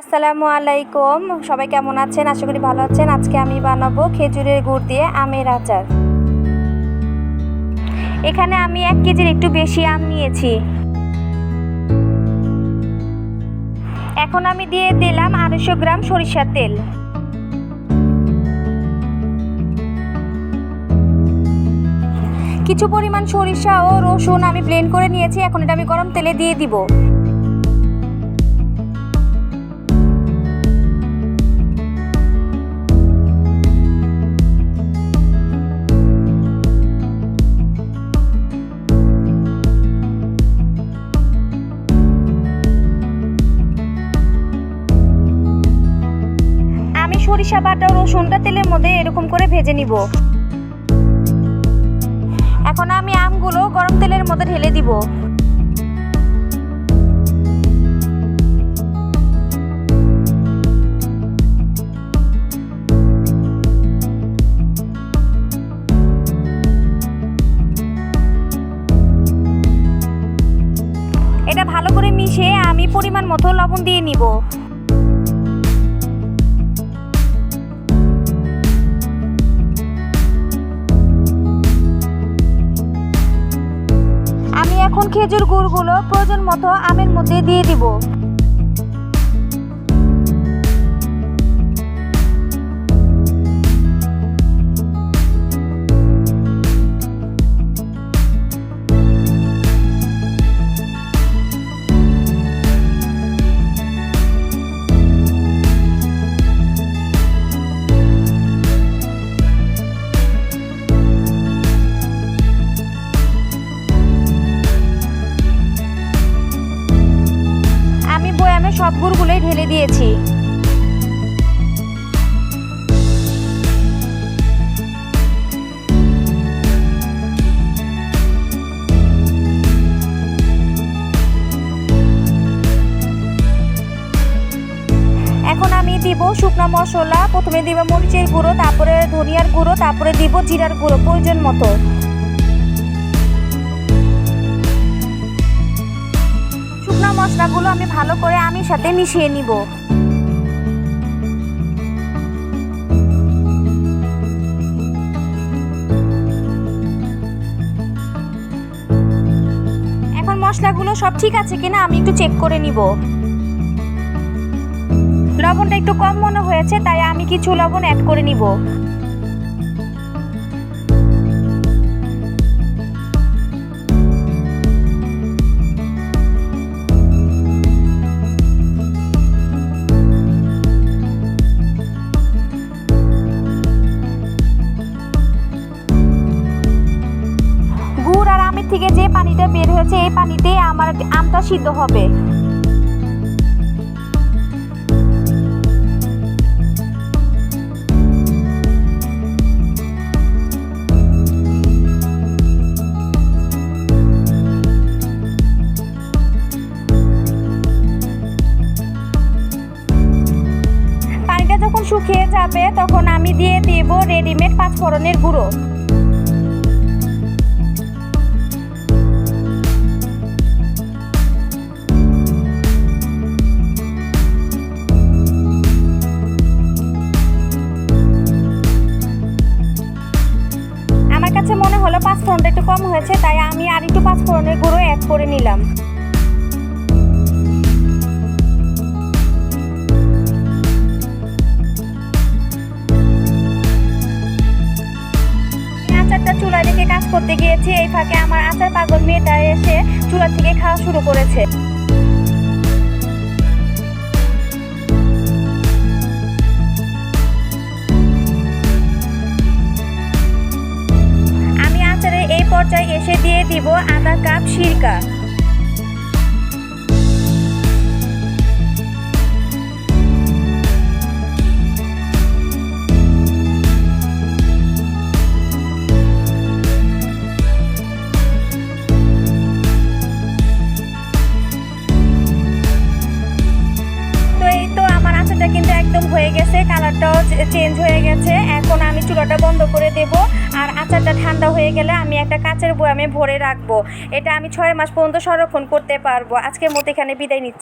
আসসালামু আলাইকুম। সবাই কেমন আছেন? আশা করি ভালো আছেন। আজকে আমি বানাবো খেজুরের গুড় দিয়ে আমের আচার। এখানে আমি এক কেজির একটু বেশি আম নিয়েছি। এখন আমি দিয়ে দিলাম আড়াইশো গ্রাম সরিষার তেল। কিছু পরিমাণ সরিষা ও রসুন আমি ব্লেন্ড করে নিয়েছি। এখন এটা আমি গরম তেলে দিয়ে দিব। সরিষা বাটা রসুনটা তেলের মধ্যে এরকম করে ভেজে নিব। এখন আমি আমগুলো গরম তেলের মধ্যে ঢেলে দিব। এটা ভালো করে মিশিয়ে আমি পরিমাণ মতো লবণ দিয়ে নিব। এখন খেজুর গুড়গুলো প্রয়োজন মতো আমের মধ্যে দিয়ে দিব। ঢেলে দিয়েছি। এখন আমি দিব শুকনো মশলা, প্রথমে দিব মরিচের গুঁড়ো, তারপরে ধনিয়ার গুঁড়ো, তারপরে দিব জিরার গুঁড়ো, প্রয়োজন মতো। মশলাগুলো আমি ভালো করে আমির সাথে মিশিয়ে নিব। এখন মশলাগুলো সব ঠিক আছে কিনা আমি একটু চেক করে নিব। লবণটা একটু কম মনে হয়েছে, তাই আমি কিছু লবণ অ্যাড করে নিব। থেকে যে পানিটা বের হয়েছে, এই পানিতেই আমার আমটা সিদ্ধ হবে। যখন শুকিয়ে যাবে, তখন আমি দিয়ে দিব রেডিমেড পাঁচফোড়নের গুঁড়ো। কম হয়েছে, তাই আমি আর একটু পাঁচ ফোড়নের গুঁড়ো অ্যাড করে নিলাম। আচারটা চুলা রেখে কাজ করতে গিয়েছি, এই ফাঁকে আমার আচার পাগল মেয়েটা এসে চুলা থেকে খাওয়া শুরু করেছে। পর্যায়ে এসে দিয়ে দিব আধা কাপ সিরকা। কিন্তু একদম হয়ে গেছে কালারটাও চেঞ্জ হয়ে গেছে। চুলাটা বন্ধ করে দেব। আর আচারটা ঠান্ডা হয়ে গেলে আমি একটা কাঁচের বয়ামে ভরে রাখব। এটা আমি ছয় মাস পর্যন্ত সংরক্ষণ করতে পারব। আজকের মতো এখানে বিদায় নিচ্ছি।